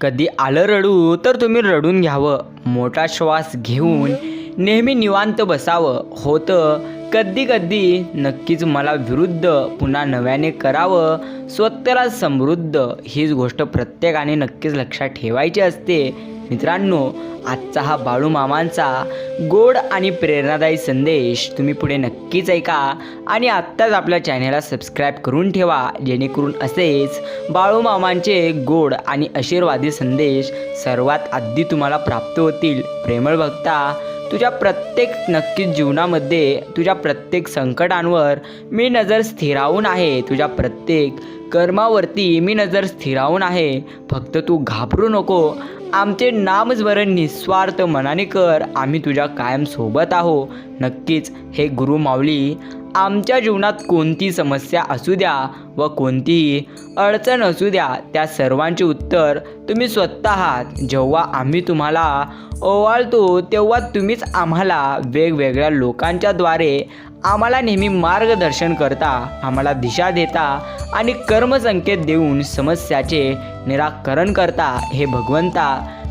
कधी आलं रडू तर तुम्ही रडून घ्यावं. मोठा श्वास घेऊन नेहमी निवांत बसावं. होतं. कधी कधी नक्कीच मला विरुद्ध पुन्हा नव्याने करावं. स्वतःला समृद्ध. हीच गोष्ट प्रत्येकाने नक्कीच लक्षात ठेवायची असते. मित्रांनो आजचा हा बाळू मामांचा गोड आणि प्रेरणादायी संदेश तुम्ही पुढे नक्कीच ऐका आणि आत्ताच आपल्या चॅनलला सबस्क्राईब करून ठेवा जेणेकरून असेच बाळू मामांचे गोड आणि आशीर्वादी संदेश सर्वात आधी तुम्हाला प्राप्त होतील. प्रेमळ भक्ता तुझ्या प्रत्येक नक्कीच जीवनामध्ये तुझ्या प्रत्येक संकटांवर मी नजर स्थिरावून आहे. तुझ्या प्रत्येक कर्मावरती मी नजर स्थिरावून आहे. फक्त तू घाबरू नको. आमचे नामस्मरण निस्वार्थ मनाने कर आम्ही तुझ्या कायम सोबत आहो. नक्कीच हे गुरु माऊली आमच्या जीवनात कोणती समस्या असू द्या व कोणतीही अडचण असू द्या त्या सर्वांचे उत्तर तुम्ही स्वतः आहात जेव्हा आम्ही तुम्हाला ओवाळतो तेव्हा तुम्हीच आम्हाला वेगवेगळ्या लोकांच्याद्वारे आम्हाला नेहमी मार्गदर्शन करता आम्हाला दिशा देता आणि कर्मसंकेत देऊन समस्याचे निराकरण करता. हे भगवंता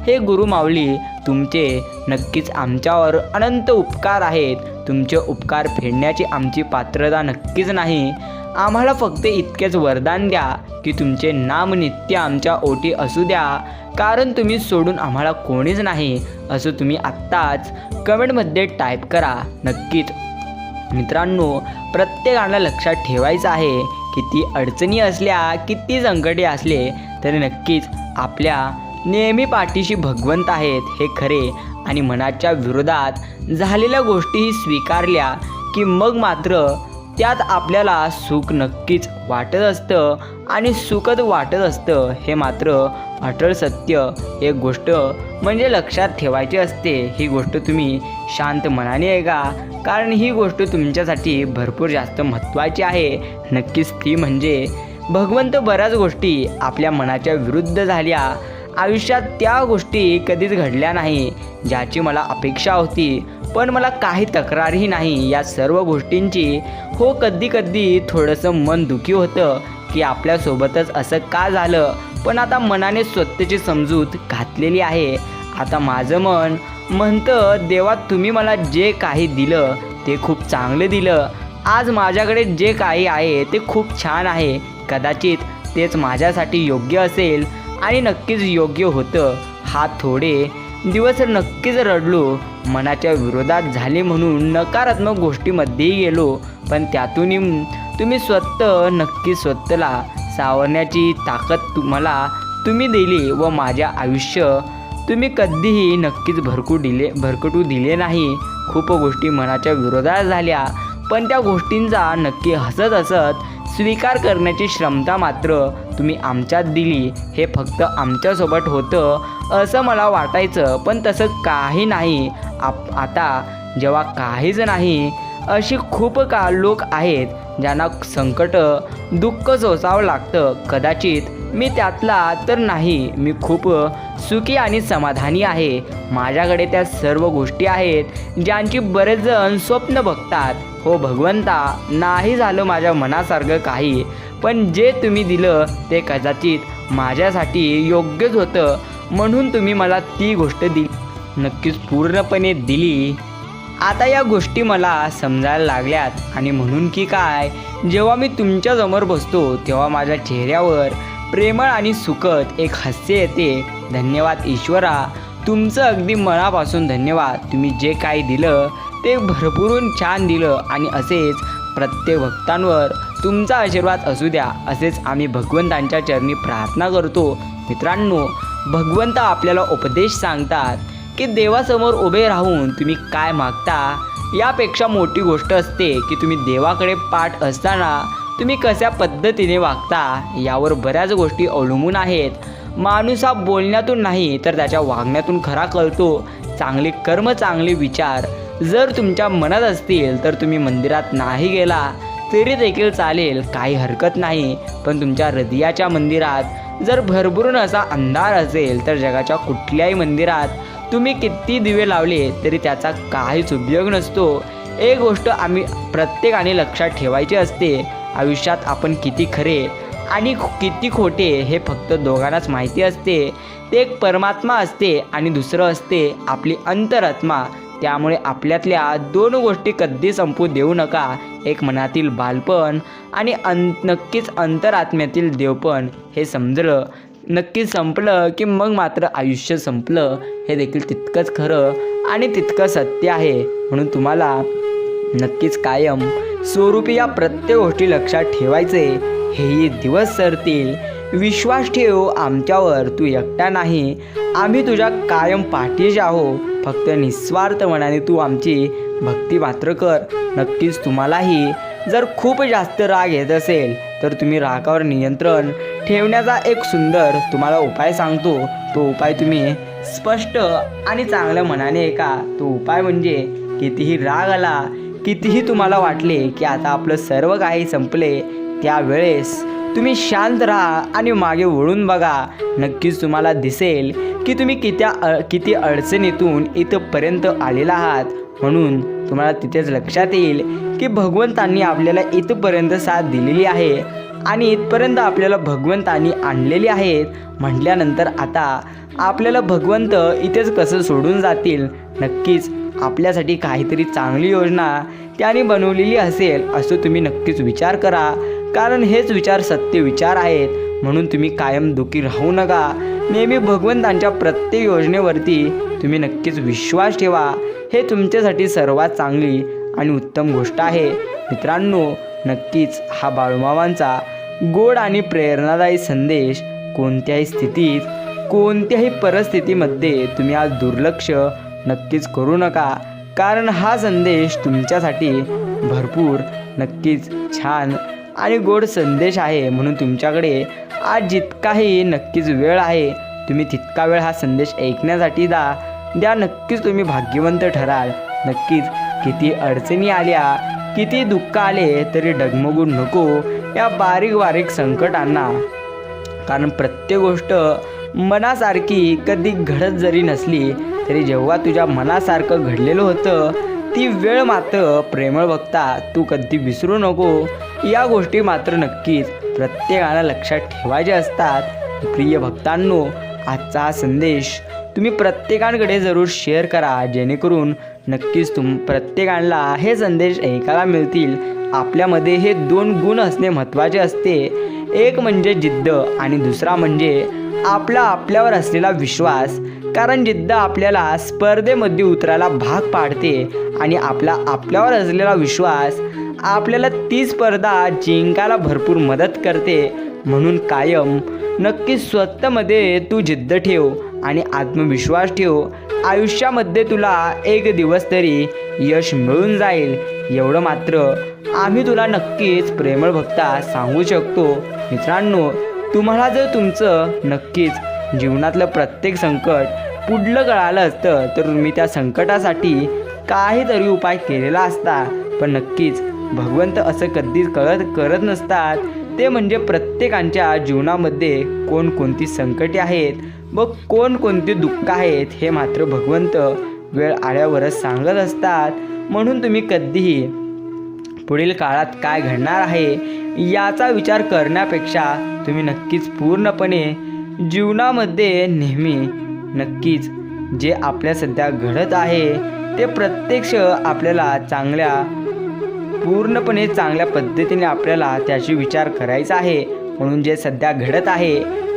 हे गुरुमावली तुमचे नक्कीच आमच्यावर अनंत उपकार आहेत. तुमचे उपकार फेडण्याची आमची पात्रता नक्कीच नाही. आम्हाला फक्त इतकेच वरदान द्या की तुमचे नाम नित्य आमच्या ओटी असू द्या. कारण तुम्ही सोडून आम्हाला कोणीच नाही. असं तुम्ही आत्ताच कमेंटमध्ये टाईप करा. नक्कीच मित्रांनो प्रत्येकाला लक्षात ठेवायचं आहे किती अडचणी असल्या किती संकटे असले तरी नक्कीच आपल्या नेहमी पाठीशी भगवंत आहेत हे खरे आणि मनाच्या विरोधात झालेल्या गोष्टीही स्वीकारल्या की मग मात्र त्यात आपल्याला सुख नक्कीच वाटत असतं आणि सुखद वाटत असतं हे मात्र अटळ सत्य. एक गोष्ट म्हणजे लक्षात ठेवायची असते ही गोष्ट तुम्ही शांत मनाने ऐका. कारण ही गोष्ट तुमच्यासाठी भरपूर जास्त महत्त्वाची आहे. नक्कीच ती म्हणजे भगवंत बऱ्याच गोष्टी आपल्या मनाच्या विरुद्ध झाल्या. आयुष्यात त्या गोष्टी कधीच घडल्या नाही ज्याची मला अपेक्षा होती. पण मला काही तक्रारही नाही. या सर्व गोष्टींची हो कधी कधी थोडंसं मन दुखी होतं की आपल्यासोबतच असं का झालं? पण आता मनाने स्वतःची समजूत घातलेली आहे. आता माझं मन म्हणतं देवा तुम्ही मला जे काही दिलं ते खूप चांगलं दिलं. आज माझ्याकडे जे काही आहे ते खूप छान आहे. कदाचित तेच माझ्यासाठी योग्य असेल आणि नक्कीच योग्य होतं. हा थोडे दिवस नक्कीच रडलो. मनाच्या विरोधात झाले म्हणून नकारात्मक गोष्टीमध्येही गेलो. पण त्यातूनही तुम्ही स्वतः नक्की स्वतःला सावरण्याची ताकद तुम्हाला तुम्ही दिली व माझ्या आयुष्य तुम्ही कधीही नक्कीच भरकू दिले भरकटू दिले नाही. खूप गोष्टी मनाच्या विरोधात झाल्या. पण त्या गोष्टींचा नक्की हसत हसत स्वीकार करण्याची क्षमता मात्र तुम्ही आमच्यात दिली. हे फक्त आमच्यासोबत होतं असं मला वाटायचं. पण तसं काही नाही. आप आता जेव्हा काहीच नाही अशी खूप का लोक आहेत ज्यांना संकट दुःख सोसावं लागतं. कदाचित मी त्यातला तर नाही. मी खूप सुखी आणि समाधानी आहे. माझ्याकडे त्या सर्व गोष्टी आहेत ज्यांची बरेच जण स्वप्न बघतात. हो भगवंता नाही झालं माझ्या मनासारखं काही पण जे तुम्ही दिलं ते कदाचित माझ्यासाठी योग्यच होतं म्हणून तुम्ही मला ती गोष्ट दिली. नक्कीच पूर्णपणे दिली. आता या गोष्टी मला समजायला लागल्यात. आणि म्हणून की काय जेव्हा मी तुमच्यासमोर बसतो तेव्हा माझ्या चेहऱ्यावर प्रेमळ आणि सुखद एक हास्य येते. धन्यवाद ईश्वरा. तुमचं अगदी मनापासून धन्यवाद. तुम्ही जे काही दिलं ते भरपूरून छान दिलं आणि असेच प्रत्येक भक्तांवर तुमचा आशीर्वाद असू द्या. असेच आम्ही भगवंतांच्या चरणी प्रार्थना करतो. मित्रांनो भगवंत आपल्याला उपदेश सांगतात की देवासमोर उभे राहून तुम्ही काय मागता? यापेक्षा मोठी गोष्ट असते की तुम्ही देवाकडे पाठ असताना तुम्ही कशा पद्धतीने वागता यावर बऱ्याच गोष्टी अवलंबून आहेत. माणूस हा बोलण्यातून नाही तर त्याच्या वागण्यातून खरा कळतो. चांगले कर्म चांगले विचार. जर तुमच्या मनात असतील तर तुम्ही मंदिरात नाही गेला तरी देखील चालेल काही हरकत नाही. पण तुमच्या हृदयाच्या मंदिरात जर भरभरून असा अंधार असेल तर जगाच्या कुठल्याही मंदिरात तुम्ही किती दिवे लावले तरी त्याचा काहीच उपयोग नसतो. एक गोष्ट आम्ही प्रत्येकाने लक्षात ठेवायची असते आयुष्यात आपण किती खरे आणि किती खोटे हे फक्त दोघांनाच माहिती असते. ते एक परमात्मा असते आणि दुसरं असते आपली अंतरात्मा. त्यामुळे आपल्यातल्या दोन गोष्टी कधी संपू देऊ नका. एक मनातील बालपण आणि अं नक्कीच अंतरात्म्यातील देवपण. हे समजलं. नक्कीच संपलं की मग मात्र आयुष्य संपलं. हे देखील तितकंच खरं आणि तितकं सत्य आहे. म्हणून तुम्हाला नक्कीच कायम स्वरूपी या प्रत्येक गोष्टी लक्षात ठेवायचे हेही दिवस सरतील. विश्वास ठेव आमच्यावर तू एकटा नाही. आम्ही तुझ्या कायम पाठीशी आहो फक्त निस्वार्थ मनाने तू आमची भक्ती मात्र कर. नक्कीच तुम्हालाही जर खूप जास्त राग येत असेल तर तुम्ही रागावर नियंत्रण ठेवण्याचा एक सुंदर तुम्हाला उपाय सांगतो. तो उपाय तुम्ही स्पष्ट आणि चांगल्या मनाने ऐका. तो उपाय म्हणजे कितीही राग आला कितीही तुम्हाला वाटले की आता आपलं सर्व काही संपले त्यावेळेस तुम्ही शांत राहा आणि मागे वळून बघा. नक्कीच तुम्हाला दिसेल की तुम्ही कित्या अ किती अडचणीतून इथंपर्यंत आलेला आहात. म्हणून तुम्हाला तिथेच लक्षात येईल की भगवंतांनी आपल्याला इथपर्यंत साथ दिलेली आहे. आणि इथपर्यंत आपल्याला भगवंतानी आणलेली आहेत म्हटल्यानंतर आता आपल्याला भगवंत इथेच कसं सोडून जातील? नक्कीच आपल्यासाठी काहीतरी चांगली योजना त्याने बनवलेली असेल असं तुम्ही नक्कीच विचार करा. कारण हेच विचार सत्य विचार आहेत. म्हणून तुम्ही कायम दुःखी राहू नका. नेहमी भगवंतांच्या प्रत्येक योजनेवरती तुम्ही नक्कीच विश्वास ठेवा. हे तुमच्यासाठी सर्वात चांगली आणि उत्तम गोष्ट आहे. मित्रांनो नक्कीच हा बाळूमामांचा गोड आणि प्रेरणादायी संदेश कोणत्याही स्थितीत कोणत्याही परिस्थितीमध्ये तुम्ही आज दुर्लक्ष नक्कीच करू नका. कारण हा संदेश तुमच्यासाठी भरपूर नक्कीच छान आणि गोड संदेश आहे म्हणून तुमच्याकडे आज जितकाही नक्कीच वेळ आहे तुम्ही तितका वेळ हा संदेश ऐकण्यासाठी द्या. द्या नक्कीच तुम्ही भाग्यवंत ठराल. नक्कीच किती अडचणी आल्या किती दुःख आले तरी डगमगू नको. या बारीक बारीक संकटांना. कारण प्रत्येक गोष्ट मनासारखी कधी घडत जरी नसली तरी जेव्हा तुझ्या मनासारखं घडलेलं होतं ती वेळ मात्र प्रेमळ बघता तू कधी विसरू नको. या गोष्टी मात्र नक्कीच प्रत्येकाला लक्षात ठेवायच्या असतात. प्रिय भक्तांनो आजचा हा संदेश तुम्ही प्रत्येकांकडे जरूर शेअर करा जेणेकरून नक्कीच तुम प्रत्येकाला हे संदेश ऐकायला मिळतील. आपल्यामध्ये हे दोन गुण असणे महत्त्वाचे असते. एक म्हणजे जिद्द आणि दुसरा म्हणजे आपला आपल्यावर असलेला विश्वास. कारण जिद्द आपल्याला स्पर्धेमध्ये उतरायला भाग पाडते आणि आपला आपल्यावर असलेला विश्वास आपल्याला ती स्पर्धा जिंकायला भरपूर मदत करते. म्हणून कायम नक्की स्वतःमध्ये तू जिद्द ठेव. आणि आत्मविश्वास ठेव. आयुष्यामध्ये तुला एक दिवस तरी यश मिळून जाईल. एवढं मात्र आम्ही तुला नक्कीच प्रेमळ भक्ता सांगू शकतो. मित्रांनो तुम्हाला जर तुमचं नक्कीच जीवनातलं प्रत्येक संकट पुढलं कळालं असतं तर तुम्ही त्या संकटासाठी काहीतरी उपाय केलेला असता. पण नक्कीच भगवंत असं कधीच कळत करत नसतात. ते म्हणजे प्रत्येकांच्या जीवनामध्ये कोणकोणती संकटे आहेत व कोणकोणती दुःख आहेत हे मात्र भगवंत वेळ आल्यावरच सांगत असतात. म्हणून तुम्ही कधीही पुढील काळात काय घडणार आहे याचा विचार करण्यापेक्षा तुम्ही नक्कीच पूर्णपणे जीवनामध्ये नेहमी नक्कीच जे आपल्या सध्या घडत आहे ते प्रत्यक्ष आपल्याला चांगल्या पूर्णपणे चांगल्या पद्धतीने आपल्याला त्याची विचार करायचा आहे. म्हणून जे सध्या घडत आहे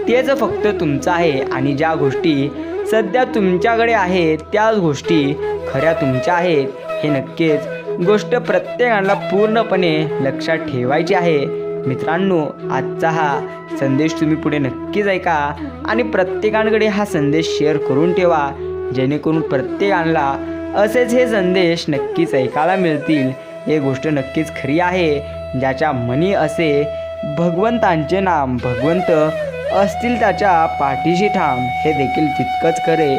तेच फक्त तुमचं आहे आणि ज्या गोष्टी सध्या तुमच्याकडे आहेत त्याच गोष्टी खऱ्या तुमच्या आहेत. हे नक्कीच गोष्ट प्रत्येकाला पूर्णपणे लक्षात ठेवायची आहे. मित्रांनो आजचा हा संदेश तुम्ही पुढे नक्कीच ऐका आणि प्रत्येकांकडे हा संदेश शेअर करून ठेवा. जेणेकरून प्रत्येकाला असेच हे संदेश नक्कीच ऐकायला मिळतील. हे गोष्ट नक्कीच खरी आहे. ज्याच्या मनी असे भगवंतांचे नाम भगवंत असतील त्याच्या पाठीशी ठाम. हे देखील तितकंच खरे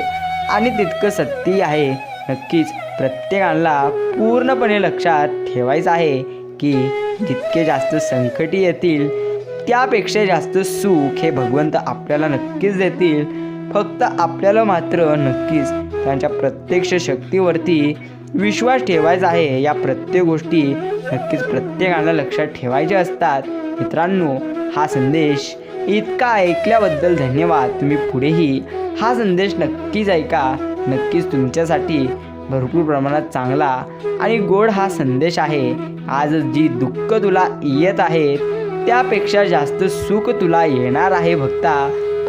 आणि तितकं सत्य आहे. नक्कीच प्रत्येकाला पूर्णपणे लक्षात ठेवायचं आहे की जितके जास्त संकटी येतील त्यापेक्षा जास्त सुख हे भगवंत आपल्याला नक्कीच देतील. फक्त आपल्याला मात्र नक्कीच त्यांच्या प्रत्यक्ष शक्तीवरती विश्वास ठेवायचा आहे. या प्रत्येक गोष्टी नक्कीच प्रत्येकाला लक्षात ठेवायच्या असतात. मित्रांनो हा संदेश इतका ऐकल्याबद्दल धन्यवाद. तुम्ही पुढेही हा संदेश नक्कीच ऐका. नक्कीच तुमच्यासाठी भरपूर प्रमाणात चांगला आणि गोड हा संदेश आहे. आज जी दुःख तुला येत आहेत त्यापेक्षा जास्त सुख तुला येणार आहे भक्ता.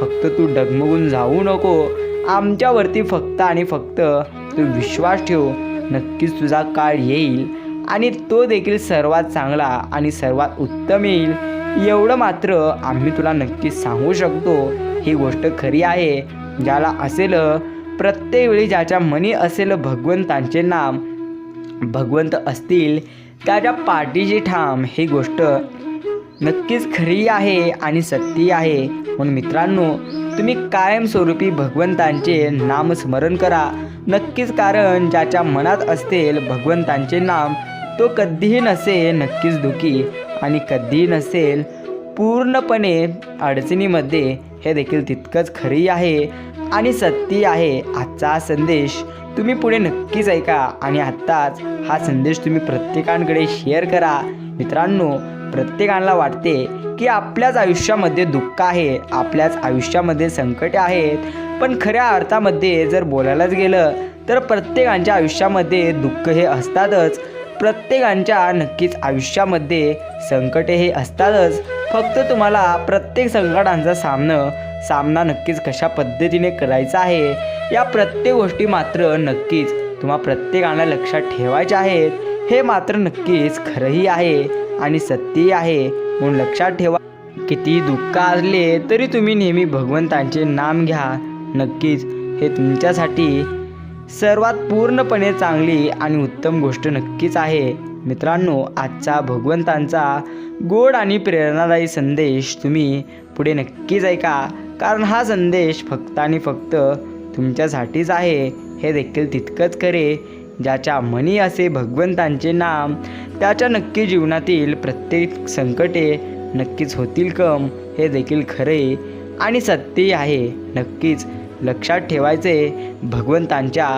फक्त तू डगमगून जाऊ नको. आमच्यावरती फक्त आणि फक्त तू विश्वास ठेव. नक्कीच तुझा काळ येईल. आणि तो देखील सर्वात चांगला आणि सर्वात उत्तम येईल. एवढं मात्र आम्ही तुला नक्कीच सांगू शकतो. ही गोष्ट खरी आहे. ज्याला असेल प्रत्येक वेळी ज्याच्या मनी असेल भगवंतांचे नाम भगवंत असतील त्याच्या पाठीची ठाम ही गोष्ट नक्कीच खरी आहे आणि सत्य आहे. म्हणून मित्रांनो तुम्ही कायमस्वरूपी भगवंतांचे नामस्मरण करा. नक्कीच कारण ज्याच्या मनात असतील भगवंतांचे नाम तो कधीही नसेल नक्कीच दुखी. आणि कधीही नसेल पूर्णपणे अडचणीमध्ये हे देखील तितकंच खरी आहे. आणि सत्य आहे आजचा हा संदेश तुम्ही पुढे नक्कीच ऐका. आणि आत्ताच हा संदेश तुम्ही प्रत्येकांकडे शेअर करा. मित्रांनो प्रत्येकाला वाटते की आपल्याच आयुष्यामध्ये दुःख आहे आपल्याच आयुष्यामध्ये संकटे आहेत. पण खऱ्या अर्थामध्ये जर बोलायलाच गेलं तर प्रत्येकांच्या आयुष्यामध्ये दुःख हे असतातच. प्रत्येकांच्या नक्कीच आयुष्यामध्ये संकटे हे असतातच. फक्त तुम्हाला प्रत्येक संकटांचा सामना सामना नक्कीच कशा पद्धतीने करायचा आहे या प्रत्येक गोष्टी मात्र नक्कीच तुम्हा प्रत्येकाला लक्षात ठेवायच्या आहेत. हे मात्र नक्कीच खरंही आहे आणि सत्यही आहे. म्हणून लक्षात ठेवा किती दुःख असले तरी तुम्ही नेहमी भगवंतांचे नाम घ्या. नक्कीच हे तुमच्यासाठी सर्वात पूर्णपणे चांगली आणि उत्तम गोष्ट नक्कीच आहे. मित्रांनो आजचा भगवंतांचा गोड आणि प्रेरणादायी संदेश तुम्ही पुढे नक्कीच ऐका. कारण हा संदेश फक्त आणि फक्त तुमच्यासाठीच आहे. हे देखील तितकंच खरे. ज्याच्या मनी असे भगवंतांचे नाम त्याच्या नक्की जीवनातील प्रत्येक संकटे नक्कीच होतील कम. हे देखील खरे आणि सत्यही आहे. नक्कीच लक्षात ठेवायचे भगवंतांच्या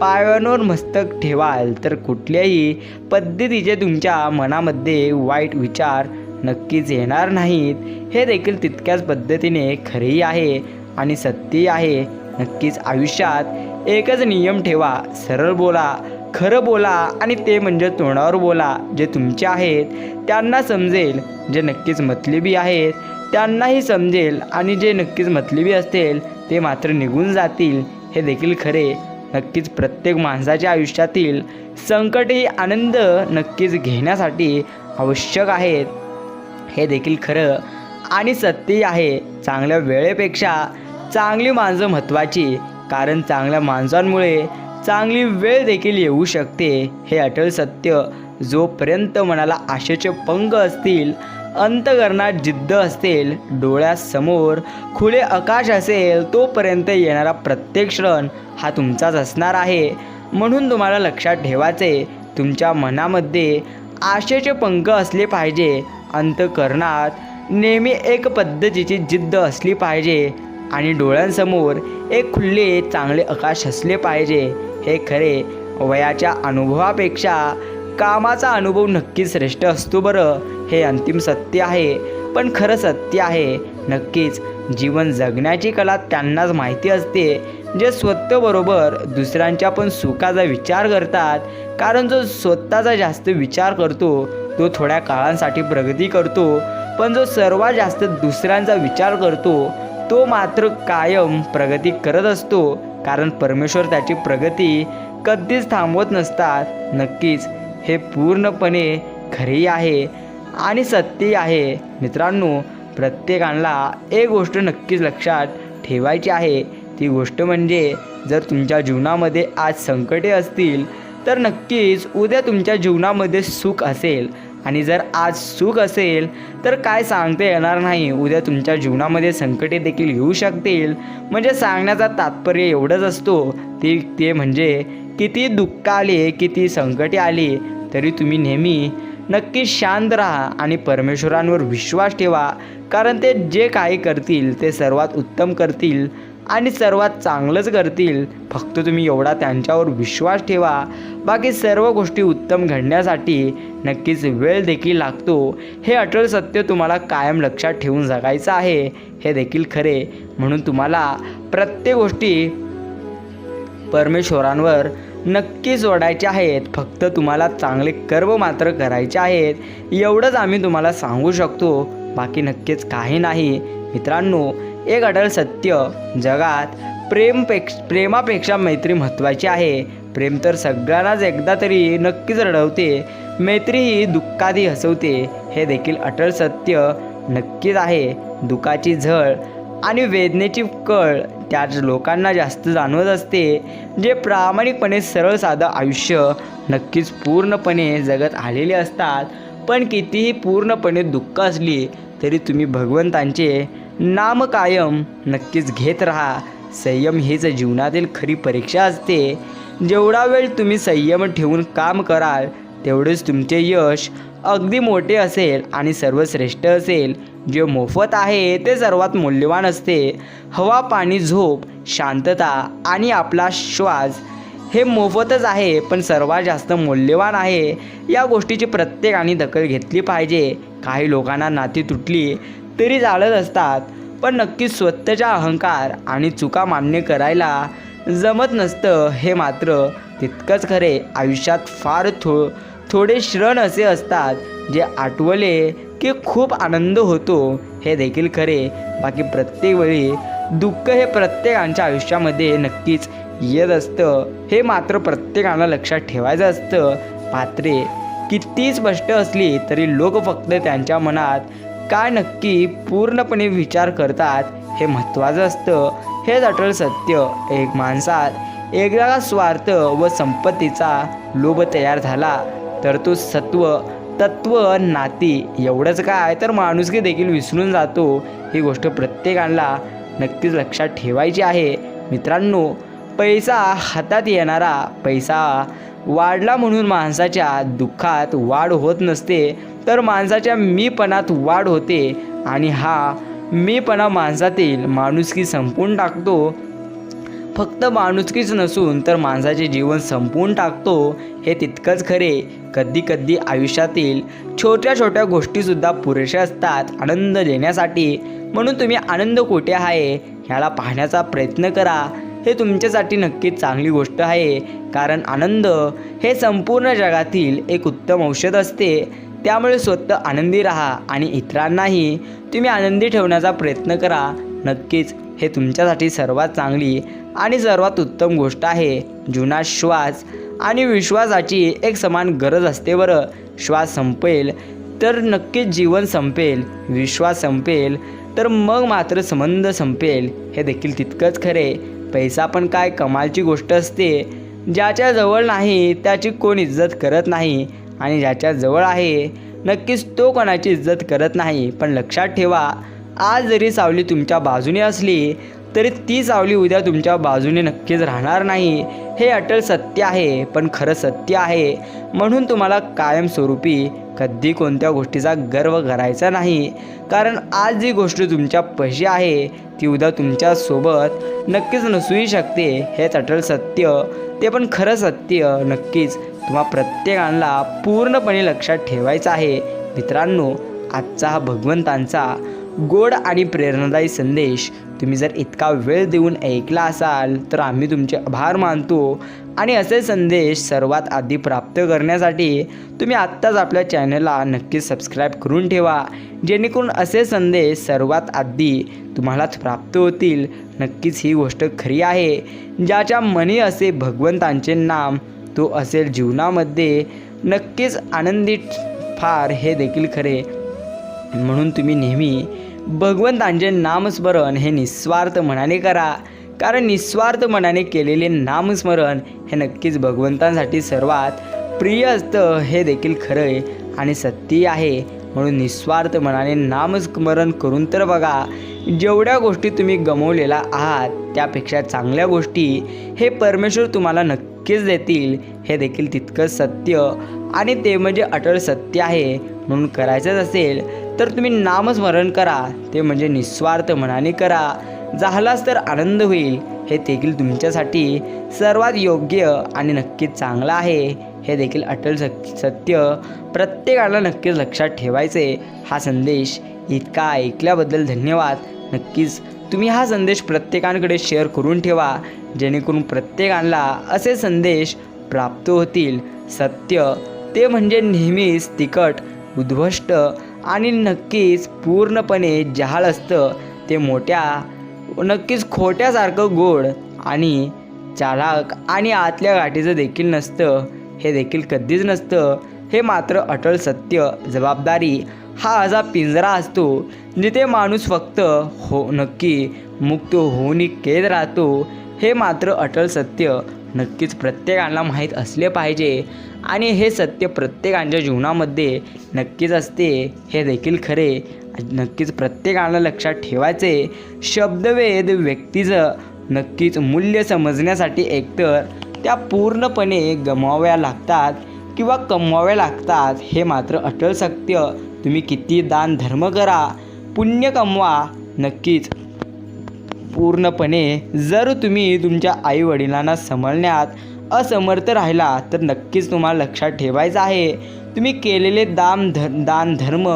पायांवर मस्तक ठेवाल तर कुठल्याही पद्धतीचे तुमच्या मनामध्ये वाईट विचार नक्कीच येणार नाहीत. हे देखील तितक्याच पद्धतीने खरेही आहे आणि सत्यही आहे. नक्कीच आयुष्यात एकच नियम ठेवा सरळ बोला खरं बोला आणि ते म्हणजे तोंडावर बोला. जे तुमचे आहेत त्यांना समजेल. जे नक्कीच मतलबी आहेत त्यांनाही समजेल आणि जे नक्कीच मतलबी असतील ते मात्र निघून जातील. हे देखील खरे. नक्कीच प्रत्येक माणसाच्या आयुष्यातील संकटही आनंद नक्कीच घेण्यासाठी आवश्यक आहेत. हे देखील खरं आणि सत्य आहे. चांगल्या वेळेपेक्षा चांगली माणसं महत्त्वाची. कारण चांगल्या माणसांमुळे चांगली वेळ देखील येऊ शकते. हे अटल सत्य जोपर्यंत मनाला आशेचे पंग असतील अंतकरणात जिद्द असेल डोळ्यासमोर खुले आकाश असेल तोपर्यंत येणारा प्रत्येक क्षण हा तुमचाच असणार आहे. म्हणून तुम्हाला लक्षात ठेवायचे तुमच्या मनामध्ये आशेचे पंख असले पाहिजे. अंतकरणात नेहमी एक पद्धतीची जिद्द असली पाहिजे आणि डोळ्यांसमोर एक खुल्ले चांगले आकाश असले पाहिजे. हे खरे वयाच्या अनुभवापेक्षा कामाचा अनुभव नक्कीच श्रेष्ठ असतो बरं हे अंतिम सत्य आहे. पण खरं सत्य आहे नक्कीच जीवन जगण्याची कला त्यांनाच माहिती असते जे स्वतःबरोबर दुसऱ्यांच्या पण सुखाचा विचार करतात. कारण जो स्वतःचा जास्त विचार करतो तो थोड्या काळांसाठी प्रगती करतो. पण जो सर्वात जास्त दुसऱ्यांचा विचार करतो तो मात्र कायम प्रगती करत असतो. कारण परमेश्वर त्याची प्रगती कधीच थांबवत नसतात. नक्कीच हे पूर्णपणे खरी आहे आणि सत्य आहे. मित्रांनो प्रत्येकाला एक गोष्ट नक्कीच लक्षात ठेवायची आहे. ती गोष्ट म्हणजे जर तुमच्या जीवनामध्ये आज संकटे असतील तर नक्कीच उद्या तुमच्या जीवनामध्ये सुख असेल. आणि जर आज सुख असेल तर काय सांगता येणार नाही. उद्या तुमच्या जीवनामध्ये संकटे देखील येऊ शकतील. म्हणजे सांगण्याचा तात्पर्य एवढंच असतो. ते ते म्हणजे किती दुःख आले किती संकटे आली तरी तुम्ही नेहमी नक्की शांत राहा आणि परमेश्वरांवर विश्वास ठेवा. कारण ते जे काही करतील ते सर्वात उत्तम करतील आणि सर्वात चांगलंच करतील. फक्त तुम्ही एवढा त्यांच्यावर विश्वास ठेवा. बाकी सर्व गोष्टी उत्तम घडण्यासाठी नक्कीच वेळ देखील लागतो. हे अटल सत्य तुम्हाला कायम लक्षात ठेवून जगायचं आहे. हे देखील खरे. म्हणून तुम्हाला प्रत्येक गोष्टी परमेश्वरांवर नक्की सोडायचे आहेत. फक्त तुम्हाला चांगले कर्म मात्र करायचे आहेत. एवढंच आम्ही तुम्हाला सांगू शकतो. बाकी नक्कीच काही नाही. मित्रांनो एक अटल सत्य. जगात प्रेमपेक्ष प्रेमापेक्षा मैत्री महत्त्वाची आहे. प्रेम तर सगळ्यांनाच एकदा तरी नक्कीच रडवते. मैत्री ही दुःखादी हसवते. हे देखील अटल सत्य नक्कीच आहे. दुःखाची झळ आणि वेदनेची कळ त्याच लोकांना जास्त जाणवत असते जे प्रामाणिकपणे सरळ साधं आयुष्य नक्कीच पूर्णपणे जगत आलेले असतात. पण कितीही पूर्णपणे दुःख असली तरी तुम्ही भगवंतांचे नाम कायम नक्कीच घेत राहा. संयम हीच जीवनातील खरी परीक्षा असते. जेवढा वेळ तुम्ही संयम ठेवून काम कराल तेवढेच तुमचे यश अगदी मोठे असेल आणि सर्वश्रेष्ठ असेल. जे मोफत आहे ते सर्वात मूल्यवान असते. हवा पाणी झोप शांतता आणि आपला श्वास हे मोफतच आहे पण सर्वात जास्त मूल्यवान आहे. या गोष्टीची प्रत्येकाने दखल घेतली पाहिजे. काही लोकांना नाती तुटली तरी चालत असतात पण नक्कीच स्वतःचा अहंकार आणि चुका मान्य करायला जमत नसतं. हे मात्र तितकंच खरे. आयुष्यात फार थो थोडे क्षण असे असतात जे आठवले की खूप आनंद होतो हे देखील खरे. बाकी प्रत्येक वेळी दुःख हे प्रत्येकांच्या आयुष्यामध्ये नक्कीच येत असतं. हे मात्र प्रत्येकाला लक्षात ठेवायचं असतं. पात्रे किती स्पष्ट असली तरी लोक फक्त त्यांच्या मनात काय नक्की पूर्णपणे विचार करतात हे महत्त्वाचं असतं. हेच अटल सत्य. एक माणसात एकदा स्वार्थ व संपत्तीचा लोभ तयार झाला तर तो सत्व तत्व नाती एवढंच काय? तर माणुसकी देखील विसरून जातो. ही गोष्ट प्रत्येकाला नक्कीच लक्षात ठेवायची आहे. मित्रांनो पैसा हातात येणारा पैसा वाढला म्हणून माणसाच्या दुःखात वाढ होत नसते. तर माणसाच्या मीपणात वाढ होते आणि हा मीपणा माणसातील माणुसकी संपून टाकतो. फक्त माणुसकीच नसून तर माणसाचे जीवन संपवून टाकतो हे तितकंच खरे. कधी कधी आयुष्यातील छोट्या छोट्या गोष्टीसुद्धा पुरेशा असतात आनंद देण्यासाठी. म्हणून तुम्ही आनंद कुठे आहे ह्याला पाहण्याचा प्रयत्न करा. हे तुमच्यासाठी नक्कीच चांगली गोष्ट आहे कारण आनंद हे संपूर्ण जगातील एक उत्तम औषध असते. त्यामुळे स्वतः आनंदी राहा आणि इतरांनाही तुम्ही आनंदी ठेवण्याचा प्रयत्न करा. नक्कीच हे तुमच्यासाठी सर्वात चांगली आणि सर्वात उत्तम गोष्ट आहे. जुना श्वास आणि विश्वासाची एक समान गरज असते बरं. श्वास संपेल तर नक्कीच जीवन संपेल. विश्वास संपेल तर मग मात्र संबंध संपेल. हे देखील तितकंच खरे. पैसा पण काय कमालची गोष्ट असते. ज्याच्या जवळ नाही त्याची कोण इज्जत करत नाही. आणि ज्याच्या जवळ आहे नक्कीच तो कोणाची इज्जत करत नाही. पण लक्षात ठेवा आज जरी सावली तुमच्या बाजूने असली तरी ती सावली उद्या तुमच्या बाजूने नक्कीच राहणार नाही. हे अटल सत्य आहे पण खरं सत्य आहे. म्हणून तुम्हाला कायमस्वरूपी कधी कोणत्या गोष्टीचा गर्व करायचा नाही. कारण आज जी गोष्ट तुमच्या पैशी आहे ती उद्या तुमच्यासोबत नक्कीच नसूही शकते. हेच अटल सत्य. ते पण खरं सत्य. नक्कीच तुम्हा प्रत्येकाला पूर्णपणे लक्षात ठेवायचं आहे. मित्रांनो आजचा हा भगवंतांचा गोड आणि प्रेरणादायी संदेश. तुम्ही जर इतका वेळ देऊन ऐकला असाल तर आम्ही तुमचे आभार मानतो. आणि असे संदेश सर्वात आधी प्राप्त करण्यासाठी तुम्ही आत्ताच आपल्या चॅनलला नक्की सबस्क्राईब करून ठेवा. जेणेकरून असे संदेश सर्वात आधी तुम्हालाच प्राप्त होतील. नक्कीच ही गोष्ट खरी आहे. ज्याच्या मनी असे भगवंतांचे नाम तो असेल जीवनामध्ये नक्कीच आनंदी फार हे देखील खरे. म्हणून तुम्ही नेहमी भगवंतांचे नामस्मरण हे निस्वार्थ मनाने करा. कारण निस्वार्थ मनाने केलेले नामस्मरण हे नक्कीच भगवंतांसाठी सर्वात प्रिय असतं. हे देखील खरं आहे आणि सत्य आहे. म्हणून निस्वार्थ मनाने नामस्मरण करून तर बघा. जेवढ्या गोष्टी तुम्ही गमवलेल्या आहात त्यापेक्षा चांगल्या गोष्टी हे परमेश्वर तुम्हाला नक्कीच देतील. हे देखील तितकंच सत्य आणि ते म्हणजे अटळ सत्य आहे. म्हणून करायचंच असेल तर तुम्ही नामस्मरण करा ते म्हणजे निस्वार्थ मनाने करा. झालाच तर आनंद होईल हे देखील तुमच्यासाठी सर्वात योग्य आणि नक्कीच चांगलं आहे. हे देखील अटल सक सत्य. प्रत्येकाला नक्कीच लक्षात ठेवायचे. हा संदेश इतका ऐकल्याबद्दल धन्यवाद. नक्कीच तुम्ही हा संदेश प्रत्येकांकडे शेअर करून ठेवा. जेणेकरून प्रत्येकाला असे संदेश प्राप्त होतील. सत्य ते म्हणजे नेहमीच तिखट उद्ध्वस्त आणि नक्कीच पूर्णपणे जहाल असतं. ते मोठ्या नक्कीच खोट्यासारखं गोड आणि चालाक आणि आतल्या गाठीचं देखील नसतं. हे देखील कधीच नसतं. हे मात्र अटल सत्य जबाबदारी हा असा पिंजरा असतो जिथे माणूस फक्त हो नक्की मुक्त होऊन कैद राहतो. हे मात्र अटल सत्य. नक्कीच प्रत्येकाला माहीत असले पाहिजे. आणि हे सत्य प्रत्येकांच्या जीवनामध्ये नक्कीच असते. हे देखील खरे. नक्कीच प्रत्येकाला लक्षात ठेवायचे. शब्दवेद व्यक्तीचं नक्कीच मूल्य समजण्यासाठी एकतर त्या पूर्णपणे गमवाव्या लागतात किंवा कमवाव्या लागतात हे मात्र अटल सत्य. तुम्ही किती दान धर्म करा पुण्य कमवा नक्कीच पूर्णपणे जर तुम्ही तुमच्या आईवडिलांना समजण्यात असमर्थ राहिला तर नक्कीच तुम्हाला लक्षात ठेवायचं आहे. तुम्ही केलेले दाम धर दान धर्म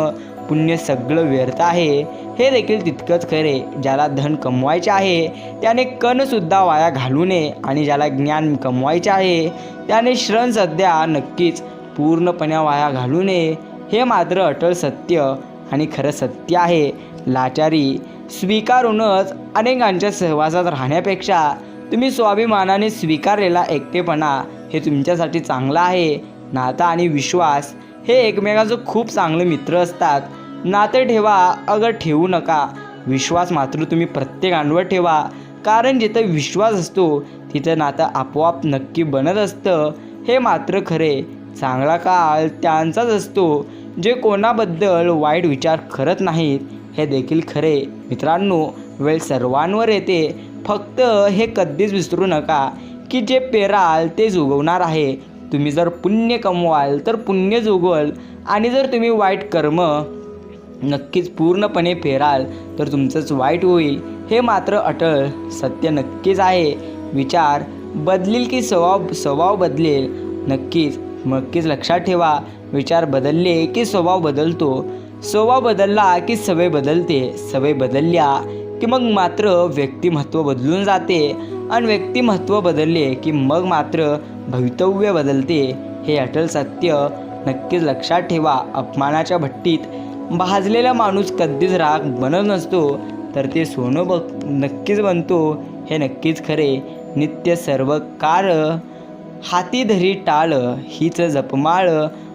पुण्य सगळं व्यर्थ आहे. हे देखील तितकंच खरे. ज्याला धन कमवायचे आहे त्याने कणसुद्धा वाया घालू नये आणि ज्याला ज्ञान कमवायचे आहे त्याने श्रण सध्या नक्कीच पूर्णपणे वाया घालू नये. हे मात्र अटल सत्य आणि खरं सत्य आहे. लाचारी स्वीकारूनच अनेकांच्या सहवासात राहण्यापेक्षा तुम्ही स्वाभिमानाने स्वीकारलेला एकटेपणा हे तुमच्यासाठी चांगलं आहे. नाता आणि विश्वास हे एकमेकाचं खूप चांगले मित्र असतात. नाते ठेवा अगर ठेवू नका. विश्वास मात्र तुम्ही प्रत्येकांवर ठेवा. कारण जिथं विश्वास असतो तिथं नातं आपोआप नक्की बनत असतं. हे मात्र खरे. चांगला काळ त्यांचाच असतो. जे कोणाबद्दल वाईट विचार करत नाहीत हे देखील खरे. मित्रांनो वेळ सर्वांवर येते. फक्त हे कधीच विसरू नका की जे पेराल तेच उगवणार आहे. तुम्ही जर पुण्य कमवाल तर पुण्यच उगवल आणि जर तुम्ही वाईट कर्म नक्कीच पूर्णपणे फेराल तर तुमचंच वाईट होईल. हे मात्र अटळ सत्य नक्कीच आहे. विचार बदलील की स्वभाव स्वभाव बदलेल? नक्कीच. नक्कीच लक्षात ठेवा. विचार बदलले की स्वभाव बदलतो. स्वभाव बदलला की सवय बदलते. सवय बदलल्या की मग मात्र व्यक्तिमत्व बदलून जाते. आणि व्यक्तिमत्व बदलले की मग मात्र भवितव्य बदलते. हे अटल सत्य नक्कीच लक्षात ठेवा. अपमानाच्या भट्टीत भाजलेला माणूस कधीच राग बनत नसतो. तर ते सोनं बघ नक्कीच बनतो. हे नक्कीच खरे. नित्य सर्व कार हाती धरी टाळ. हीच जपमाळ.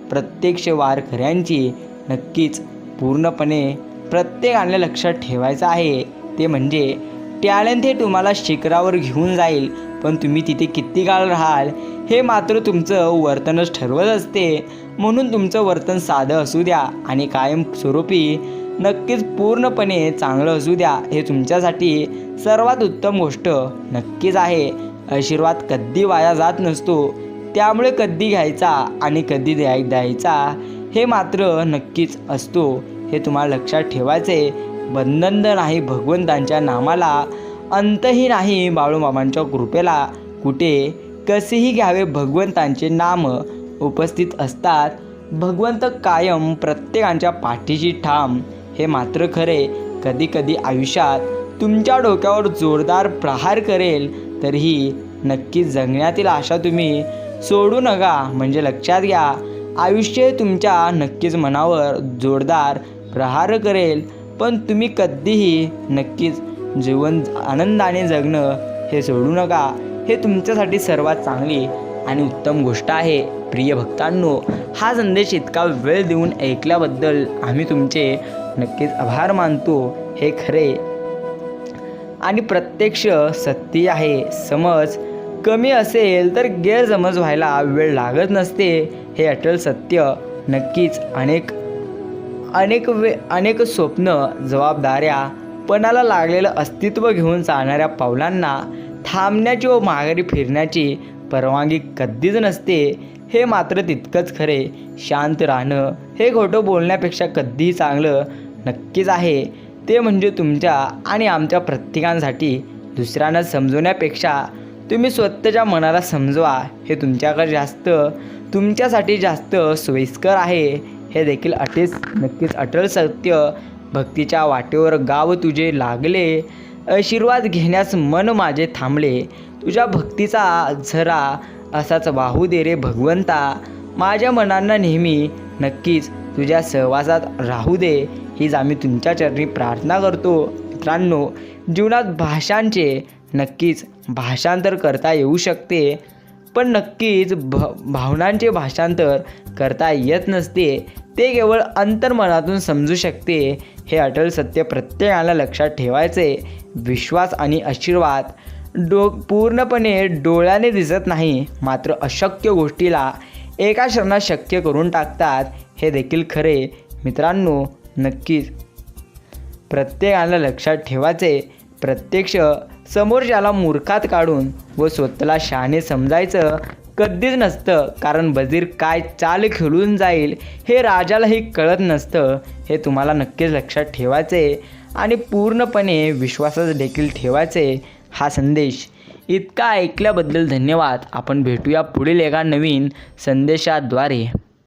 प्रत्यक्ष वारकऱ्यांची नक्कीच पूर्णपणे प्रत्येकाने लक्षात ठेवायचं आहे. ते म्हणजे टॅलेंट हे तुम्हाला शिखरावर घेऊन जाईल पण तुम्ही तिथे किती काळ राहाल हे मात्र तुमचं वर्तनच ठरवत असते. म्हणून तुमचं वर्तन साधं असू द्या आणि कायमस्वरूपी नक्कीच पूर्णपणे चांगलं असू द्या हे तुमच्यासाठी सर्वात उत्तम गोष्ट नक्कीच आहे. आशीर्वाद कधी वाया जात नसतो. त्यामुळे कधी घ्यायचा आणि कधी द्याय द्यायचा हे मात्र नक्कीच असतो हे तुम्हाला लक्षात ठेवायचे बंधन नाही भगवंतांच्या नामाला अंतही नाही बाळूमामांच्या कृपेला. कुठे कसेही घ्यावे भगवंतांचे नाम उपस्थित असतात. भगवंत कायम प्रत्येकांच्या पाठीशी ठाम. हे मात्र खरे कधी कधी आयुष्यात तुमच्या डोक्यावर जोरदार प्रहार करेल तरीही नक्कीच जगण्यातील आशा तुम्ही सोडू नका. म्हणजे लक्षात घ्या आयुष्य हे तुमच्या नक्कीच मनावर जोरदार प्रहार करेल पण तुम्ही कधीही नक्कीच जीवन आनंदाने जगणं हे सोडू नका. हे तुमच्यासाठी सर्वात चांगली आणि उत्तम गोष्ट आहे. प्रिय भक्तांनो हा संदेश इतका वेळ देऊन ऐकल्याबद्दल आम्ही तुमचे नक्कीच आभार मानतो. हे खरे आणि प्रत्यक्ष सत्य आहे. समज कमी असेल तर गैरसमज व्हायला वेळ लागत नसते. हे अटल सत्य नक्कीच अनेक अनेक वे अनेक स्वप्न जबाबदाऱ्या पणाला लागलेलं अस्तित्व घेऊन चालणाऱ्या पावलांना थांबण्याची व माघारी फिरण्याची परवानगी कधीच नसते हे मात्र तितकंच खरे. शांत राहणं हे खोटं बोलण्यापेक्षा कधीही चांगलं नक्कीच आहे. ते म्हणजे तुमच्या आणि आमच्या प्रत्येकांसाठी दुसऱ्यांना समजवण्यापेक्षा तुम्ही स्वतःच्या मनाला समजवा हे तुमच्याकडे जास्त तुमच्यासाठी जास्त सोयीस्कर आहे. हे देखील अटेच नक्कीच अटल सत्य. भक्तीच्या वाटेवर गाव तुझे लागले. आशीर्वाद घेण्यास मन माझे थांबले. तुझ्या भक्तीचा झरा असाच वाहू दे रे भगवंता. माझ्या मनांना नेहमी नक्कीच तुझ्या सहवासात राहू दे. हीच आम्ही तुमच्या चरणी प्रार्थना करतो. मित्रांनो जीवनात भाषांचे नक्कीच भाषांतर करता येऊ शकते. पण नक्कीच भ भावनांचे भाषांतर करता येत नसते ते केवळ अंतर्मनातून समजू शकते. हे अटल सत्य प्रत्येकाला लक्षात ठेवायचे. विश्वास आणि आशीर्वाद डो पूर्णपणे डोळ्याने दिसत नाही मात्र अशक्य गोष्टीला एका क्षणात शक्य करून टाकतात हे देखील खरे. मित्रांनो नक्कीच प्रत्येकाला लक्षात ठेवायचे. प्रत्यक्ष समोरच्याला मूर्खात काढून व स्वतःला शहाणे समजायचं कधीच नसतं कारण वजीर काय चाल खेळून जाईल हे राजालाही कळत नसतं हे तुम्हाला नक्कीच लक्षात ठेवायचे आणि पूर्णपणे विश्वासात देखील ठेवायचे हा संदेश. इतका ऐकल्याबद्दल धन्यवाद. आपण भेटूया पुढील एका नवीन संदेशाद्वारे.